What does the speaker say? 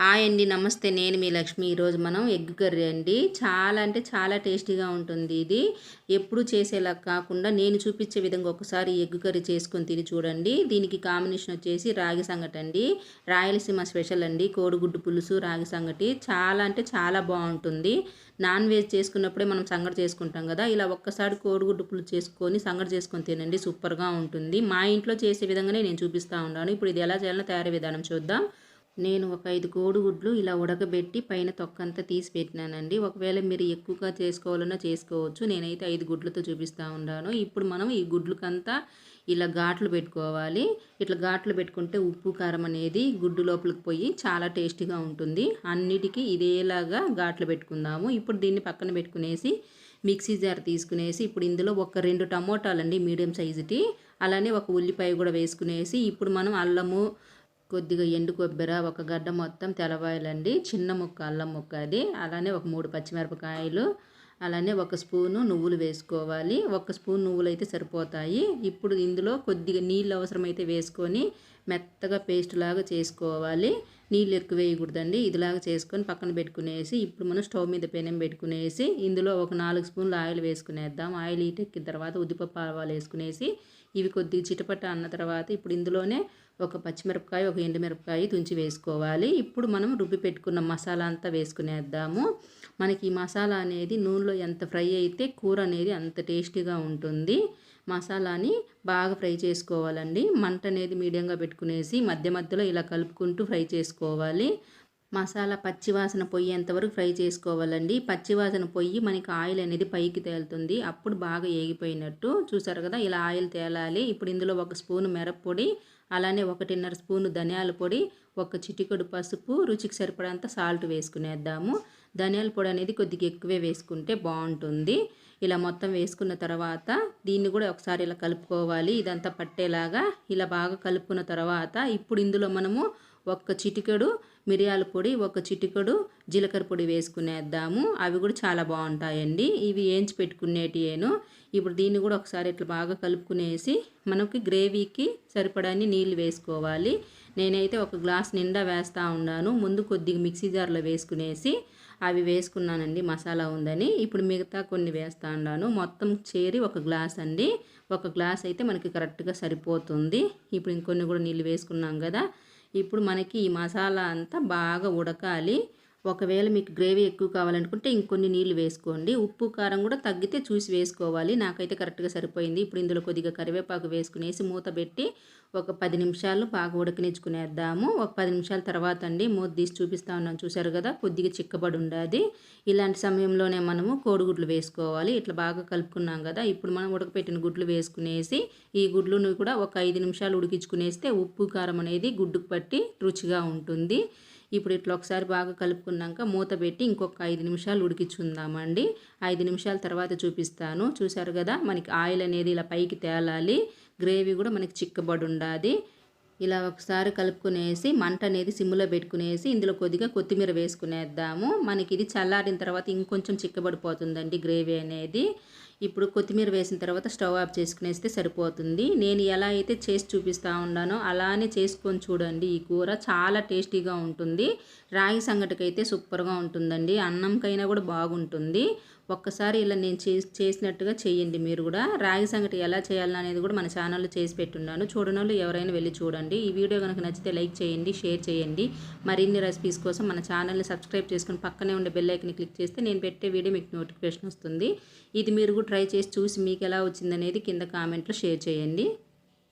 Hi అండి నమస్తే. నేను మీ లక్ష్మి. ఈరోజు మనం ఎగ్ కర్రీ అండి. చాలా అంటే చాలా టేస్టీగా ఉంటుంది ఇది. ఎప్పుడు చేసేలా కాకుండా నేను చూపించే విధంగా ఒకసారి ఎగ్ కర్రీ చేసుకొని తిని చూడండి. దీనికి కాంబినేషన్ వచ్చేసి రాగి సంగటి అండి. రాయలసీమ స్పెషల్ అండి. కోడిగుడ్డు పులుసు రాగి సంగటి చాలా అంటే చాలా బాగుంటుంది. నాన్ వెజ్ చేసుకున్నప్పుడే మనం సంగటి చేసుకుంటాం కదా. ఇలా ఒక్కసారి కోడిగుడ్డు పులుసు చేసుకొని సంగటి చేసుకొని తినండి. సూపర్గా ఉంటుంది. మా ఇంట్లో చేసే విధంగానే నేను చూపిస్తూ ఉన్నాను. ఇప్పుడు ఇది ఎలా చేయాలో తయారీ విధానం చూద్దాం. నేను ఒక ఐదు కోడిగుడ్లు ఇలా ఉడకబెట్టి పైన తొక్కంతా తీసి పెట్టినానండి. ఒకవేళ మీరు ఎక్కువగా చేసుకోవాలన్నా చేసుకోవచ్చు. నేనైతే ఐదు గుడ్లతో చూపిస్తూ ఉన్నాను. ఇప్పుడు మనం ఈ గుడ్లకంతా ఇలా ఘాట్లు పెట్టుకోవాలి. ఇట్లా ఘాట్లు పెట్టుకుంటే ఉప్పు కారం అనేది గుడ్డు లోపలికి పోయి చాలా టేస్టీగా ఉంటుంది. అన్నిటికీ ఇదేలాగా ఘాట్లు పెట్టుకుందాము. ఇప్పుడు దీన్ని పక్కన పెట్టుకునేసి మిక్సీ జార్ తీసుకునేసి ఇప్పుడు ఇందులో ఒక రెండు టమోటాలు అండి మీడియం సైజుటి అలానే ఒక ఉల్లిపాయ కూడా వేసుకునేసి ఇప్పుడు మనం అల్లము కొద్దిగా ఎండు కొబ్బరి ఒక గడ్డ మొత్తం తెలవాయలండి. చిన్న ముక్క అల్లం ముక్క అది. అలానే ఒక మూడు పచ్చిమిరపకాయలు అలానే ఒక స్పూను నువ్వులు వేసుకోవాలి. ఒక స్పూన్ నువ్వులు అయితే సరిపోతాయి. ఇప్పుడు ఇందులో కొద్దిగా నీళ్ళు అవసరమైతే వేసుకొని మెత్తగా పేస్ట్ లాగా చేసుకోవాలి. నీళ్ళు ఎక్కువ వేయకూడదండి. ఇదిలాగా చేసుకొని పక్కన పెట్టుకునేసి ఇప్పుడు మనం స్టవ్ మీద పెనం పెట్టుకునేసి ఇందులో ఒక నాలుగు స్పూన్లు ఆయిల్ వేసుకునేద్దాం. ఆయిల్ ఎక్కిన తర్వాత ఉద్దిపప్పు ఆవాలు వేసుకునేసి ఇవి కొద్దిగా చిటపట అన్న తర్వాత ఇప్పుడు ఇందులోనే ఒక పచ్చిమిరపకాయ ఒక ఎండుమిరపకాయ తుంచి వేసుకోవాలి. ఇప్పుడు మనం రుబ్బి పెట్టుకున్న మసాలా అంతా వేసుకునేద్దాము. మనకి ఈ మసాలా అనేది నూనెలో ఎంత ఫ్రై అయితే కూర అనేది అంత టేస్టీగా ఉంటుంది. మసాలాని బాగా ఫ్రై చేసుకోవాలండి. మంట అనేది మీడియంగా పెట్టుకునేసి మధ్య మధ్యలో ఇలా కలుపుకుంటూ ఫ్రై చేసుకోవాలి. మసాలా పచ్చివాసన పొయ్యేంత వరకు ఫ్రై చేసుకోవాలండి? పచ్చివాసన పొయ్యి మనకి ఆయిల్ అనేది పైకి తేలుతుంది. అప్పుడు బాగా ఏగిపోయినట్టు. చూసారు కదా ఇలా ఆయిల్ తేలాలి. ఇప్పుడు ఇందులో ఒక స్పూన్ మిరప్పొడి అలానే ఒకటిన్నర స్పూను ధనియాల పొడి ఒక చిటికడు పసుపు రుచికి సరిపడంత సాల్ట్ వేసుకునేద్దాము. ధనియాల పొడి అనేది కొద్దిగా ఎక్కువే వేసుకుంటే బాగుంటుంది. ఇలా మొత్తం వేసుకున్న తర్వాత దీన్ని కూడా ఒకసారి ఇలా కలుపుకోవాలి. ఇదంతా పట్టేలాగా ఇలా బాగా కలుపుకున్న తర్వాత ఇప్పుడు ఇందులో మనము ఒక్క చిటికెడు మిరియాల పొడి ఒక చిటికెడు జీలకర్ర పొడి వేసుకునేద్దాము. అవి కూడా చాలా బాగుంటాయండి. ఇవి వేయించి పెట్టుకునేటియేను ఇప్పుడు దీన్ని కూడా ఒకసారి ఇట్లా బాగా కలుపుకునేసి మనకి గ్రేవీకి సరిపడాన్ని నీళ్ళు వేసుకోవాలి. నేనైతే ఒక గ్లాస్ నిండా వేస్తూ ఉన్నాను. ముందు కొద్దిగా మిక్సీ జార్లో వేసుకునేసి అవి వేసుకున్నానండి. మసాలా ఉందని. ఇప్పుడు మిగతా కొన్ని వేస్తూ ఉన్నాను. మొత్తం చేరి ఒక గ్లాస్ అండి. ఒక గ్లాస్ అయితే మనకి కరెక్ట్గా సరిపోతుంది. ఇప్పుడు ఇంకొన్ని కూడా నీళ్ళు వేసుకున్నాం కదా. ఇప్పుడు మనకి ఈ మసాలా అంతా బాగా ఉడకాలి. ఒకవేళ మీకు గ్రేవీ ఎక్కువ కావాలనుకుంటే ఇంకొన్ని నీళ్ళు వేసుకోండి. ఉప్పు కారం కూడా తగ్గితే చూసి వేసుకోవాలి. నాకైతే కరెక్ట్గా సరిపోయింది. ఇప్పుడు ఇందులో కొద్దిగా కరివేపాకు వేసుకునేసి మూత పెట్టి ఒక పది నిమిషాలు బాగా ఉడకనిచ్చుకునేద్దాము. ఒక పది నిమిషాల తర్వాత అండి మూత తీసి చూపిస్తా ఉన్నాను చూసారు కదా? కొద్దిగా చిక్కబడి ఉండదు. ఇలాంటి సమయంలోనే మనము కోడిగుడ్లు వేసుకోవాలి. ఇట్లా బాగా కలుపుకున్నాం కదా? ఇప్పుడు మనం ఉడకపెట్టిన గుడ్లు వేసుకునేసి ఈ గుడ్లను కూడా ఒక ఐదు నిమిషాలు ఉడికించుకునేస్తే ఉప్పు కారం అనేది గుడ్డుకు పట్టి రుచిగా ఉంటుంది. ఇప్పుడు ఇట్లా ఒకసారి బాగా కలుపుకున్నాక మూత పెట్టి ఇంకొక ఐదు నిమిషాలు ఉడికించుందామండి ఐదు నిమిషాల తర్వాత చూపిస్తాను. చూసారు కదా మనకి ఆయిల్ అనేది ఇలా పైకి తేలాలి. గ్రేవీ కూడా మనకి చిక్కబడి ఉండాలి ఇలా ఒకసారి కలుపుకునేసి మంట అనేది సిమ్లో పెట్టుకునేసి ఇందులో కొద్దిగా కొత్తిమీర వేసుకునేద్దాము. మనకి ఇది చల్లారిన తర్వాత ఇంకొంచెం చిక్కబడిపోతుందండి గ్రేవీ అనేది. ఇప్పుడు కొత్తిమీర వేసిన తర్వాత స్టవ్ ఆఫ్ చేసుకునేస్తే సరిపోతుంది. నేను ఎలా అయితే చేసి చూపిస్తూ ఉన్నానో అలానే చేసుకొని చూడండి. ఈ కూర చాలా టేస్టీగా ఉంటుంది. రాగి సంగటికైతే సూపర్గా ఉంటుందండి. అన్నంకైనా కూడా బాగుంటుంది. ఒక్కసారి ఇలా నేను చేసినట్టుగా చేయండి మీరు కూడా. రాగి సంగటి ఎలా చేయాలనేది కూడా మన ఛానల్లో చేసి పెట్టున్నాను. చూడని ఎవరైనా వెళ్ళి చూడండి. ఈ వీడియో కనుక నచ్చితే లైక్ చేయండి షేర్ చేయండి. మరిన్ని రెసిపీస్ కోసం మన ఛానల్ని సబ్స్క్రైబ్ చేసుకుని పక్కనే ఉండే బెల్ ఐకన్ క్లిక్ చేస్తే నేను పెట్టే వీడియో మీకు నోటిఫికేషన్ వస్తుంది. ఇది మీరు కూడా ట్రై చేసి చూసి మీకు ఎలా వచ్చిందనేది కింద కామెంట్లో షేర్ చేయండి.